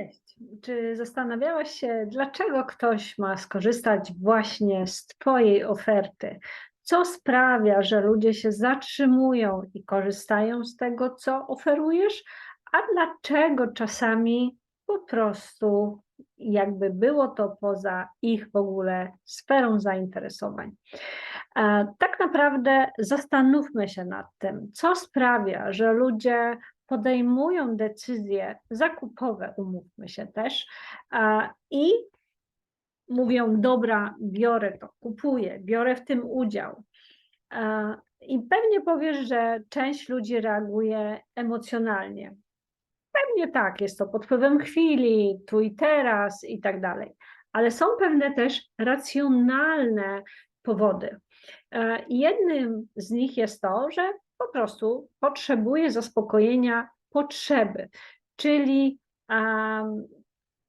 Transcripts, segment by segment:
Cześć. Czy zastanawiałaś się, dlaczego ktoś ma skorzystać właśnie z Twojej oferty? Co sprawia, że ludzie się zatrzymują i korzystają z tego, co oferujesz, a dlaczego czasami po prostu jakby było to poza ich w ogóle sferą zainteresowań? Tak naprawdę zastanówmy się nad tym, co sprawia, że ludzie podejmują decyzje zakupowe, umówmy się też, i mówią: Dobra, biorę to, kupuję, biorę w tym udział. I pewnie powiesz, że część ludzi reaguje emocjonalnie. Pewnie tak, jest to pod wpływem chwili, tu i teraz i tak dalej. Ale są pewne też racjonalne powody. E, Jednym z nich jest to, że po prostu potrzebuje zaspokojenia potrzeby, czyli um,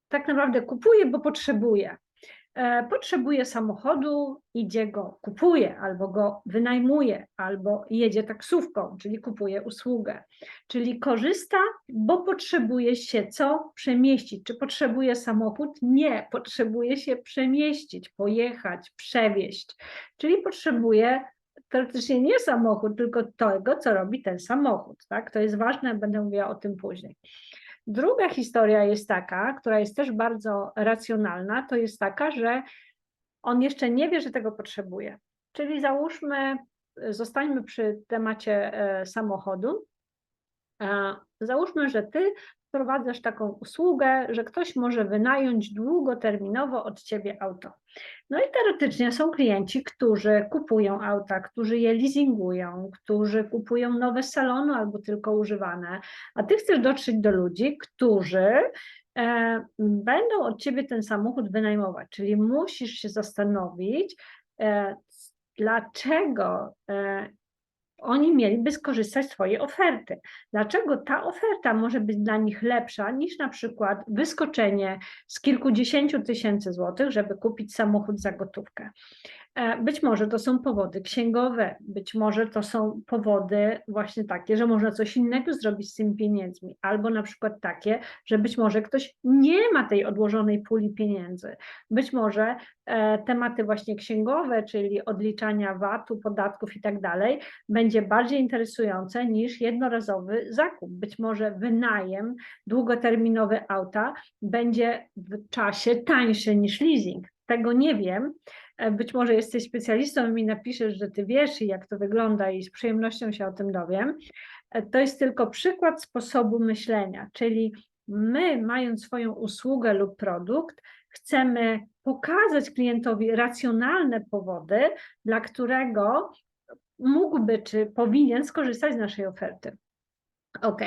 tak naprawdę kupuje, bo potrzebuje. E, potrzebuje samochodu, idzie go, kupuje, albo go wynajmuje, albo jedzie taksówką, czyli kupuje usługę. Czyli korzysta, bo potrzebuje się co przemieścić. Czy potrzebuje samochód? Nie, potrzebuje się przemieścić, pojechać, przewieźć. Czyli potrzebuje teoretycznie nie samochód, tylko tego, co robi ten samochód. Tak? To jest ważne, będę mówiła o tym później. Druga historia jest taka, która jest też bardzo racjonalna, to jest taka, że on jeszcze nie wie, że tego potrzebuje. Czyli załóżmy, zostańmy przy temacie e, samochodu. Załóżmy, że ty wprowadzasz taką usługę, że ktoś może wynająć długoterminowo od ciebie auto. No i teoretycznie są klienci, którzy kupują auta, którzy je leasingują, którzy kupują nowe salony albo tylko używane, a ty chcesz dotrzeć do ludzi, którzy e, będą od ciebie ten samochód wynajmować, czyli musisz się zastanowić, e, dlaczego e, oni mieliby skorzystać z Twojej oferty. Dlaczego ta oferta może być dla nich lepsza niż na przykład wyskoczenie z kilkudziesięciu tysięcy złotych, żeby kupić samochód za gotówkę? E, być może to są powody księgowe, być może to są powody właśnie takie, że można coś innego zrobić z tymi pieniędzmi, albo na przykład takie, że być może ktoś nie ma tej odłożonej puli pieniędzy. Być może e, tematy właśnie księgowe, czyli odliczania VAT-u, podatków i tak dalej, będzie bardziej interesujące niż jednorazowy zakup. Być może wynajem długoterminowy auta będzie w czasie tańszy niż leasing. Tego nie wiem, E, być może jesteś specjalistą i mi napiszesz, że ty wiesz, jak to wygląda, i z przyjemnością się o tym dowiem. E, to jest tylko przykład sposobu myślenia, czyli my, mając swoją usługę lub produkt, chcemy pokazać klientowi racjonalne powody, dla którego mógłby czy powinien skorzystać z naszej oferty. OK.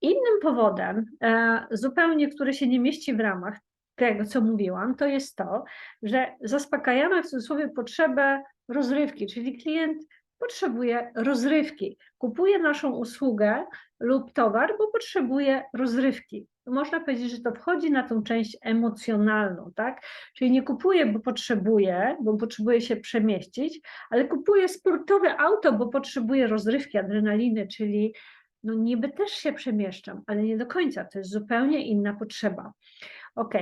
Innym powodem, e, zupełnie, który się nie mieści w ramach tego, co mówiłam, to jest to, że zaspokajamy w cudzysłowie potrzebę rozrywki, czyli klient potrzebuje rozrywki, kupuje naszą usługę lub towar, bo potrzebuje rozrywki. Można powiedzieć, że to wchodzi na tą część emocjonalną, tak? Czyli nie kupuje, bo potrzebuje, bo potrzebuje się przemieścić, ale kupuje sportowe auto, bo potrzebuje rozrywki, adrenaliny, czyli no niby też się przemieszczam, ale nie do końca, to jest zupełnie inna potrzeba. Ok.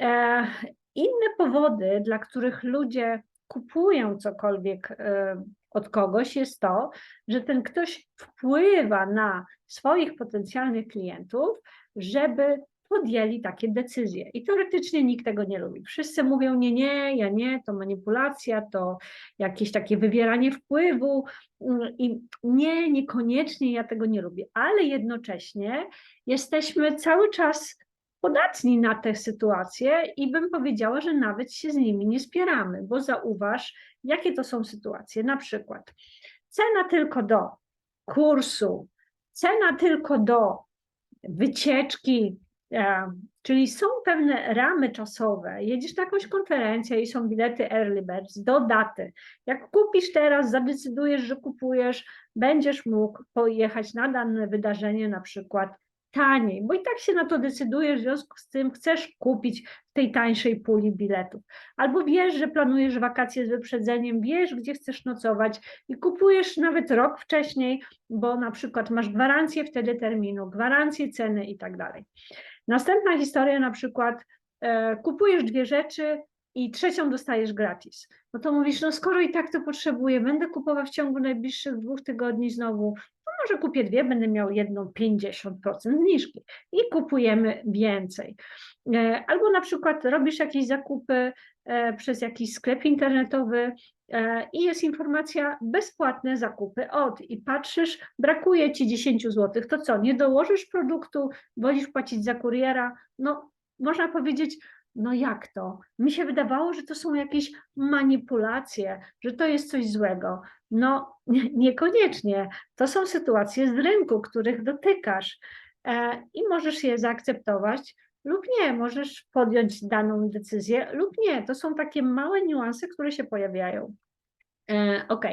E, inne powody, dla których ludzie kupują cokolwiek e, od kogoś, jest to, że ten ktoś wpływa na swoich potencjalnych klientów, żeby podjęli takie decyzje. I teoretycznie nikt tego nie lubi. Wszyscy mówią: Nie, nie, ja nie, to manipulacja, to jakieś takie wywieranie wpływu mm, i nie, niekoniecznie ja tego nie lubię, ale jednocześnie jesteśmy cały czas podatni na te sytuacje i bym powiedziała, że nawet się z nimi nie spieramy, bo zauważ, jakie to są sytuacje. Na przykład cena tylko do kursu, cena tylko do wycieczki, e, czyli są pewne ramy czasowe. Jedziesz na jakąś konferencję i są bilety early birds do daty. Jak kupisz teraz, zadecydujesz, że kupujesz, będziesz mógł pojechać na dane wydarzenie na przykład taniej, bo i tak się na to decydujesz, w związku z tym chcesz kupić w tej tańszej puli biletów. Albo wiesz, że planujesz wakacje z wyprzedzeniem, wiesz, gdzie chcesz nocować i kupujesz nawet rok wcześniej, bo na przykład masz gwarancję wtedy terminu, gwarancję ceny i tak dalej. Następna historia na przykład e, kupujesz dwie rzeczy i trzecią dostajesz gratis. No to mówisz, no skoro i tak to potrzebuję, będę kupował w ciągu najbliższych dwóch tygodni znowu, może kupię dwie, będę miał jedną 50% zniżki i kupujemy więcej. E, albo na przykład robisz jakieś zakupy e, przez jakiś sklep internetowy, e, i jest informacja bezpłatne zakupy od i patrzysz, brakuje ci 10 zł, to co, nie dołożysz produktu, wolisz płacić za kuriera? No, można powiedzieć, no jak to? Mi się wydawało, że to są jakieś manipulacje, że to jest coś złego. No niekoniecznie. To są sytuacje z rynku, których dotykasz e, i możesz je zaakceptować lub nie. Możesz podjąć daną decyzję lub nie. To są takie małe niuanse, które się pojawiają. E, ok.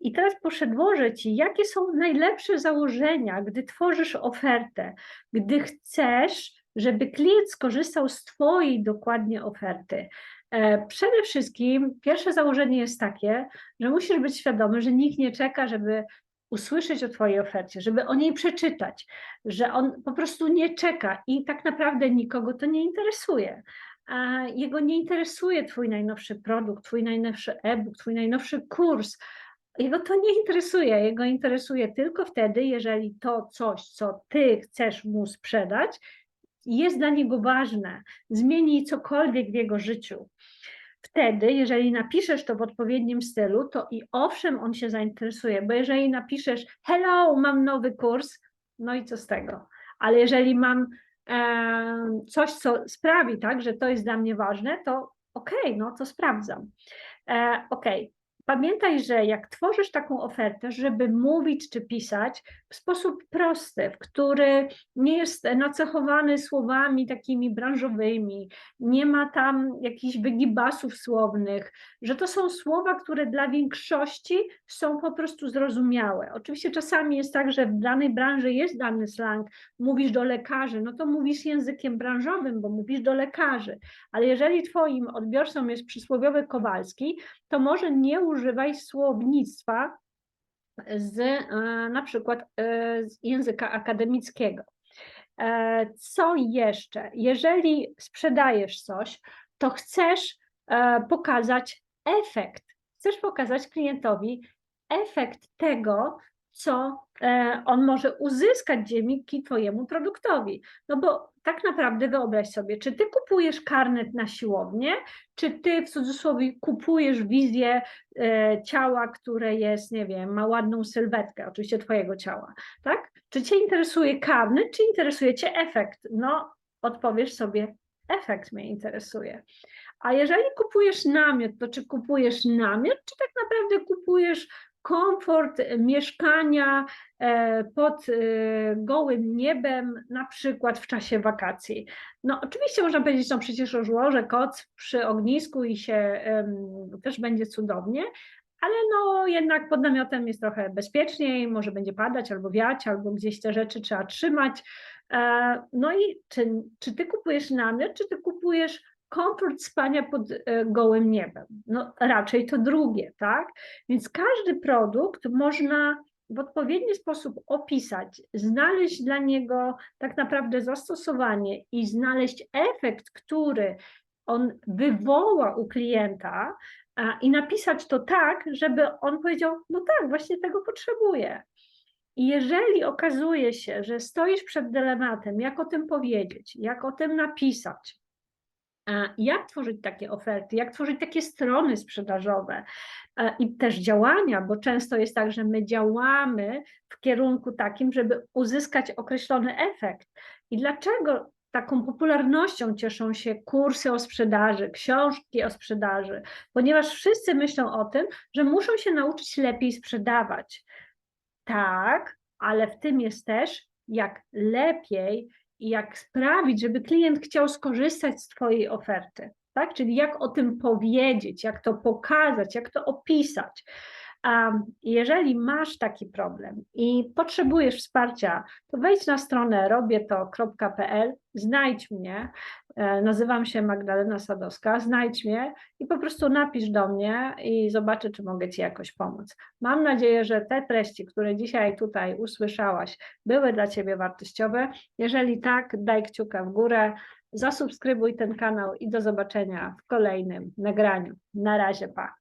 I teraz przedłożę Ci, jakie są najlepsze założenia, gdy tworzysz ofertę, gdy chcesz żeby klient skorzystał z Twojej dokładnie oferty. E, przede wszystkim pierwsze założenie jest takie, że musisz być świadomy, że nikt nie czeka, żeby usłyszeć o Twojej ofercie, żeby o niej przeczytać, że on po prostu nie czeka i tak naprawdę nikogo to nie interesuje. A jego nie interesuje Twój najnowszy produkt, Twój najnowszy e-book, Twój najnowszy kurs. Jego to nie interesuje. Jego interesuje tylko wtedy, jeżeli to coś, co Ty chcesz mu sprzedać, jest dla niego ważne, zmieni cokolwiek w jego życiu. Wtedy, jeżeli napiszesz to w odpowiednim stylu, to i owszem, on się zainteresuje, bo jeżeli napiszesz, hello, mam nowy kurs, no i co z tego? Ale jeżeli mam e, coś, co sprawi, tak, że to jest dla mnie ważne, to okej, okay, no to sprawdzam. E, okej, okay. Pamiętaj, że jak tworzysz taką ofertę, żeby mówić czy pisać w sposób prosty, w który nie jest nacechowany słowami takimi branżowymi, nie ma tam jakichś wygibasów słownych, że to są słowa, które dla większości są po prostu zrozumiałe. Oczywiście czasami jest tak, że w danej branży jest dany slang, mówisz do lekarzy, no to mówisz językiem branżowym, bo mówisz do lekarzy, ale jeżeli twoim odbiorcą jest przysłowiowy Kowalski, to może nie używaj słownictwa z e, na przykład e, z języka akademickiego. E, co jeszcze? Jeżeli sprzedajesz coś, to chcesz pokazać efekt. Chcesz pokazać klientowi efekt tego, co on może uzyskać dzięki Twojemu produktowi. No bo tak naprawdę wyobraź sobie, czy Ty kupujesz karnet na siłownię, czy Ty w cudzysłowie kupujesz wizję e, ciała, które jest, nie wiem, ma ładną sylwetkę, oczywiście Twojego ciała, tak? Czy Cię interesuje karnet, czy interesuje Cię efekt? No, odpowiesz sobie, efekt mnie interesuje. A jeżeli kupujesz namiot, to czy kupujesz namiot, czy tak naprawdę kupujesz komfort mieszkania e, pod e, gołym niebem, na przykład w czasie wakacji. No oczywiście można powiedzieć, no przecież rozłożę koc przy ognisku i się też będzie cudownie, ale no jednak pod namiotem jest trochę bezpieczniej, może będzie padać albo wiać, albo gdzieś te rzeczy trzeba trzymać. E, no i czy, czy ty kupujesz namiot, czy ty kupujesz komfort spania pod e, gołym niebem. No raczej to drugie, tak? Więc każdy produkt można w odpowiedni sposób opisać, znaleźć dla niego tak naprawdę zastosowanie i znaleźć efekt, który on wywoła u klienta i napisać to tak, żeby on powiedział, no tak, właśnie tego potrzebuję. I jeżeli okazuje się, że stoisz przed dylematem, jak o tym powiedzieć, jak o tym napisać, jak tworzyć takie oferty, jak tworzyć takie strony sprzedażowe i też działania, bo często jest tak, że my działamy w kierunku takim, żeby uzyskać określony efekt. I dlaczego taką popularnością cieszą się kursy o sprzedaży, książki o sprzedaży, ponieważ wszyscy myślą o tym, że muszą się nauczyć lepiej sprzedawać. Tak, ale w tym jest też, jak lepiej jak sprawić, żeby klient chciał skorzystać z Twojej oferty. Tak? Czyli jak o tym powiedzieć, jak to pokazać, jak to opisać. A jeżeli masz taki problem i potrzebujesz wsparcia, to wejdź na stronę robieto.pl, znajdź mnie, e, nazywam się Magdalena Sadowska, znajdź mnie i po prostu napisz do mnie i zobaczę, czy mogę Ci jakoś pomóc. Mam nadzieję, że te treści, które dzisiaj tutaj usłyszałaś, były dla Ciebie wartościowe. Jeżeli tak, daj kciuka w górę, zasubskrybuj ten kanał i do zobaczenia w kolejnym nagraniu. Na razie, pa!